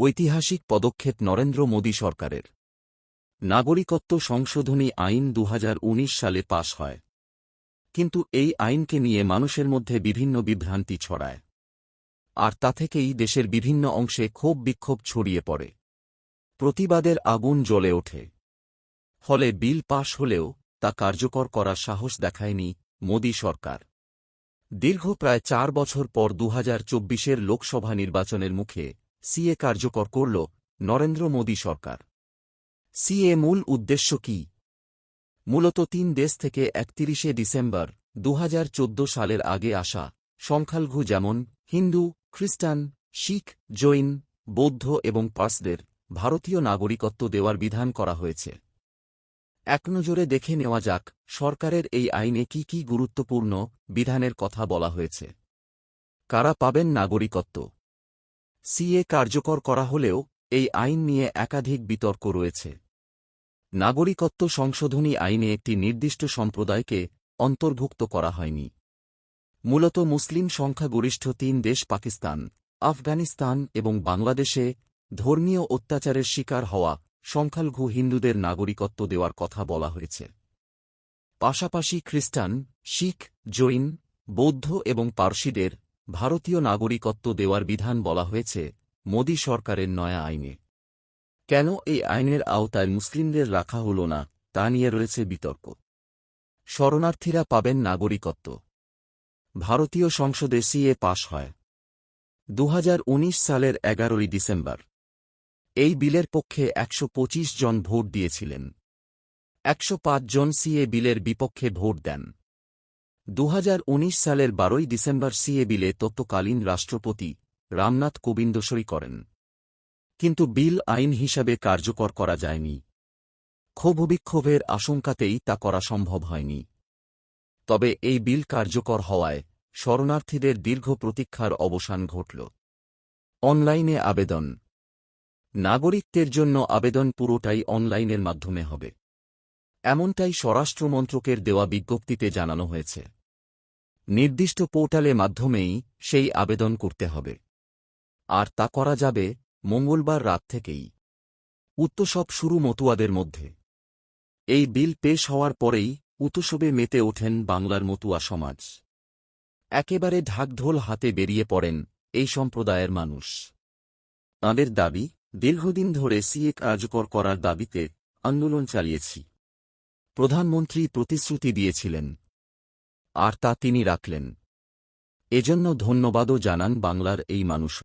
ঐতিহাসিক পদক্ষেপ নরেন্দ্র মোদী সরকারের। নাগরিকত্ব সংশোধনী আইন দু হাজার উনিশ সালে পাশ হয়। কিন্তু এই আইনকে নিয়ে মানুষের মধ্যে বিভিন্ন বিভ্রান্তি ছড়ায়। আর তা থেকেই দেশের বিভিন্ন অংশে ক্ষোভ বিক্ষোভ ছড়িয়ে পড়ে। প্রতিবাদের আগুন জ্বলে ওঠে। ফলে বিল পাশ হলেও তা কার্যকর করার সাহস দেখায়নি মোদী সরকার। দীর্ঘ প্রায় চার বছর পর দু হাজার লোকসভা নির্বাচনের মুখে সিএ কার্যকর করল, নরেন্দ্র মোদী সরকার। সিএ মূল উদ্দেশ্য কি? মূলত তিন দেশ থেকে একতিরিশে ডিসেম্বর দু হাজার চোদ্দ সালের আগে আসা সংখ্যালঘু যেমন হিন্দু, খ্রিস্টান, শিখ, জৈন, বৌদ্ধ এবং পার্সদের ভারতীয় নাগরিকত্ব দেওয়ার বিধান করা হয়েছে। এক নজরে দেখে নেওয়া যাক, সরকারের এই আইনে কি কি গুরুত্বপূর্ণ বিধানের কথা বলা হয়েছে। কারা পাবেন নাগরিকত্ব? সিএ কার্যকর করা হলেও, এই আইন নিয়ে একাধিক বিতর্ক রয়েছে। নাগরিকত্ব সংশোধনী আইনে একটি নির্দিষ্ট সম্প্রদায়কে অন্তর্ভুক্ত করা হয়নি। মূলত মুসলিম সংখ্যাগরিষ্ঠ তিন দেশ পাকিস্তান, আফগানিস্তান এবং বাংলাদেশে ধর্মীয় অত্যাচারের শিকার হওয়া সংখ্যালঘু হিন্দুদের নাগরিকত্ব দেওয়ার কথা বলা হয়েছে। পাশাপাশি খ্রিস্টান, শিখ, জৈন, বৌদ্ধ এবং পার্সিদের ভারতীয় নাগরিকত্ব দেওয়ার বিধান বলা হয়েছে, মোদী সরকারের নয়া আইনে। কেন এই আইনের আওতায় মুসলিমদের রাখা হল না, তা নিয়ে রয়েছে বিতর্ক। শরণার্থীরা পাবেন নাগরিকত্ব। ভারতীয় সংসদে সিএ পাশ হয়। দু হাজার উনিশ সালের এগারোই ডিসেম্বর। এই বিলের পক্ষে একশো পঁচিশ জন ভোট দিয়েছিলেন। একশো পাঁচ জন সিএ বিলের বিপক্ষে ভোট দেন। দু হাজার উনিশ সালের বারোই ডিসেম্বর সিএ বিলে তত্ত্বকালীন রাষ্ট্রপতি রামনাথ কোবিন্দ সই করেন। কিন্তু বিল আইন হিসাবে কার্যকর করা যায়নি। ক্ষোভবিক্ষোভের আশঙ্কাতেই তা করা সম্ভব হয়নি। তবে এই বিল কার্যকর হওয়ায় শরণার্থীদের দীর্ঘ প্রতীক্ষার অবসান ঘটল। অনলাইনে আবেদন। নাগরিকদের জন্য আবেদন পুরোটাই অনলাইনের মাধ্যমে হবে। এমনটাই স্বরাষ্ট্রমন্ত্রকের দেওয়া বিজ্ঞপ্তিতে জানানো হয়েছে। নির্দিষ্ট পোর্টালে মাধ্যমেই সেই আবেদন করতে হবে। আর তা করা যাবে মঙ্গলবার রাত থেকেই। উত্তসব শুরু মতুয়াদের মধ্যে। এই বিল পেশ হওয়ার পরেই উতসবে মেতে ওঠেন বাংলার মতুয়া সমাজ। একেবারে ঢাকঢোল হাতে বেরিয়ে পড়েন এই সম্প্রদায়ের মানুষ। তাঁদের দাবি, দীর্ঘদিন ধরে সিএ কার্যকর করার দাবিতে আন্দোলন চালিয়েছি। প্রধানমন্ত্রী প্রতিশ্রুতি দিয়েছিলেন আর তা তিনি রাখলেন। এজন্য ধন্যবাদও জানান বাংলার এই মানুষ।